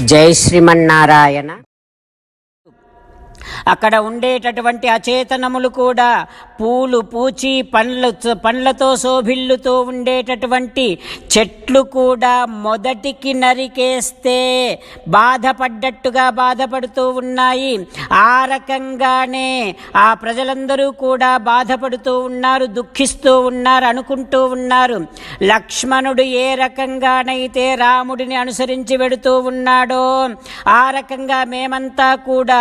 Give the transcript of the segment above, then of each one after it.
జై శ్రీమన్నారాయణ. అక్కడ ఉండేటటువంటి అచేతనములు కూడా పూలు పూచి పండ్ల పండ్లతో శోభిల్లుతూ ఉండేటటువంటి చెట్లు కూడా మొదటికి నరికేస్తే బాధపడ్డట్టుగా బాధపడుతూ ఉన్నాయి. ఆ రకంగానే ఆ ప్రజలందరూ కూడా బాధపడుతూ ఉన్నారు దుఃఖిస్తూ ఉన్నారు అనుకుంటూ ఉన్నారు. లక్ష్మణుడు ఏ రకంగానైతే రాముడిని అనుసరించి వెడుతూ ఉన్నాడో ఆ రకంగా మేమంతా కూడా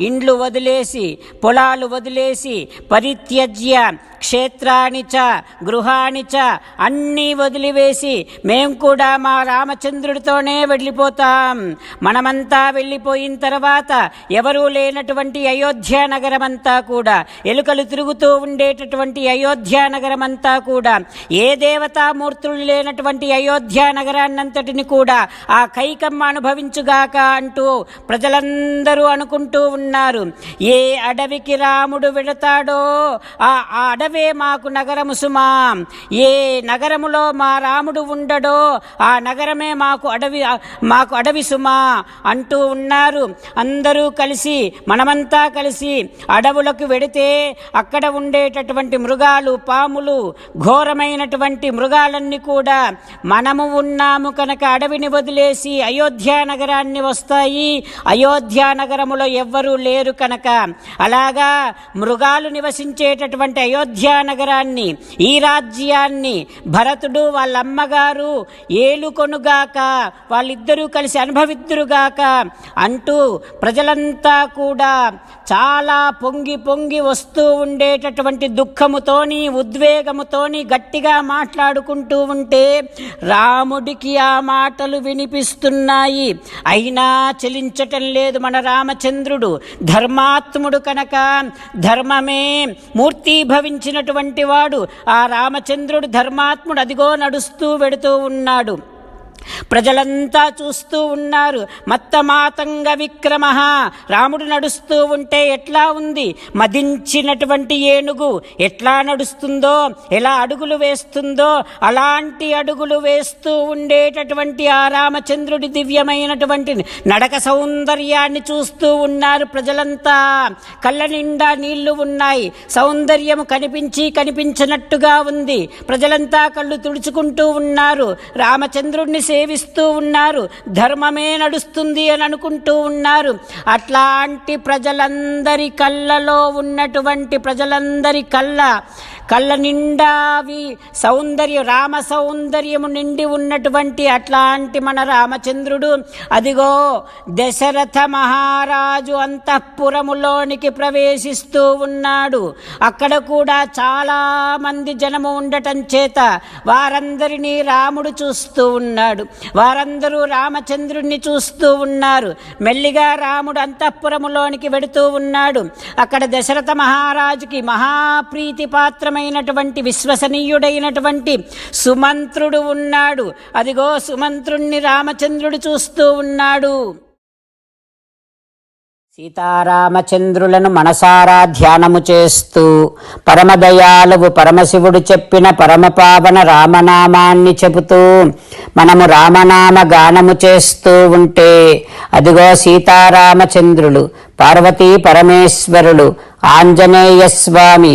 ఇండ్లు వదిలేసి పొలాలు వదిలేసి పరిత్య Jia Jia క్షేత్రాన్ని చ గృహాన్ని చ అన్నీ వదిలివేసి మేము కూడా మా రామచంద్రుడితోనే వెళ్ళిపోతాం. మనమంతా వెళ్ళిపోయిన తర్వాత ఎవరూ లేనటువంటి అయోధ్య నగరమంతా కూడా ఎలుకలు తిరుగుతూ ఉండేటటువంటి అయోధ్య నగరమంతా కూడా ఏ దేవతామూర్తులు లేనటువంటి అయోధ్య నగరాన్నంతటిని కూడా ఆ కైకమ్మ అనుభవించుగాక అంటూ ప్రజలందరూ అనుకుంటూ ఉన్నారు. ఏ అడవికి రాముడు వెళతాడో ఆ అడవి అడవే మాకు నగరము సుమా. ఏ నగరములో మా రాముడు ఉండడో ఆ నగరమే మాకు అడవి మాకు అడవి సుమా అంటూ ఉన్నారు. అందరూ కలిసి మనమంతా కలిసి అడవులకు వెడితే అక్కడ ఉండేటటువంటి మృగాలు పాములు ఘోరమైనటువంటి మృగాలన్నీ కూడా మనము ఉన్నాము కనుక అడవిని వదిలేసి అయోధ్య నగరాన్ని వస్తాయి. అయోధ్య నగరములో ఎవ్వరూ లేరు కనుక. అలాగా మృగాలు నివసించేటటువంటి అయోధ్య నగరాన్ని ఈ రాజ్యాన్ని భరతుడు వాళ్ళ అమ్మగారు ఏలుకొనుగాక వాళ్ళిద్దరూ కలిసి అనుభవిద్దురుగాక అంటూ ప్రజలంతా కూడా చాలా పొంగి పొంగి వస్తూ ఉండేటటువంటి దుఃఖముతోని ఉద్వేగముతోని గట్టిగా మాట్లాడుకుంటూ ఉంటే రాముడికి ఆ మాటలు వినిపిస్తున్నాయి. అయినా చెలించటం లేదు మన రామచంద్రుడు. ధర్మాత్ముడు కనుక ధర్మమే నడిపించినటువంటి వాడు. ఆ రామచంద్రుడు ధర్మాత్ముడు అదిగో నడుస్తూ వెడుతూ ఉన్నాడు. ప్రజలంతా చూస్తూ ఉన్నారు. మత్తమాతంగ విక్రమ. రాముడు నడుస్తూ ఉంటే ఎట్లా ఉంది? మదించినటువంటి ఏనుగు ఎట్లా నడుస్తుందో ఎలా అడుగులు వేస్తుందో అలాంటి అడుగులు వేస్తూ ఉండేటటువంటి ఆ రామచంద్రుడి దివ్యమైనటువంటి నడక సౌందర్యాన్ని చూస్తూ ఉన్నారు ప్రజలంతా. కళ్ళ నిండా నీళ్ళు ఉన్నాయి. సౌందర్యము కనిపించి కనిపించినట్టుగా ఉంది. ప్రజలంతా కళ్ళు తుడుచుకుంటూ ఉన్నారు. రామచంద్రుడిని సేవిస్తూ ఉన్నారు ధర్మమే నడుస్తుంది అని అనుకుంటూ ఉన్నారు. అట్లాంటి ప్రజలందరి కళ్ళలో ఉన్నటువంటి ప్రజలందరి కళ్ళ కళ్ళ నిండావి సౌందర్యం రామ సౌందర్యము నిండి ఉన్నటువంటి అట్లాంటి మన రామచంద్రుడు. అదిగో దశరథ మహారాజు అంతఃపురములోనికి ప్రవేశిస్తూ ఉన్నాడు. అక్కడ కూడా చాలా మంది జనము ఉండటం చేత వారందరినీ రాముడు చూస్తూ ఉన్నాడు. వారందరూ రామచంద్రుణ్ణి చూస్తూ ఉన్నారు. మెల్లిగా రాముడు అంతఃపురములోనికి వెడుతూ ఉన్నాడు. అక్కడ దశరథ మహారాజుకి మహాప్రీతి పాత్రమైనటువంటి విశ్వసనీయుడైనటువంటి సుమంత్రుడు ఉన్నాడు. అదిగో సుమంత్రుణ్ణి రామచంద్రుడు చూస్తూ ఉన్నాడు. సీతారామచంద్రులను మనసారా ధ్యానము చేస్తూ పరమదయాలువు పరమశివుడు చెప్పిన పరమపావన రామనామాన్ని చెబుతూ మనము రామనామ గానము చేస్తూ ఉంటే అదిగో సీతారామచంద్రులు పార్వతీ పరమేశ్వరులు ఆంజనేయ స్వామి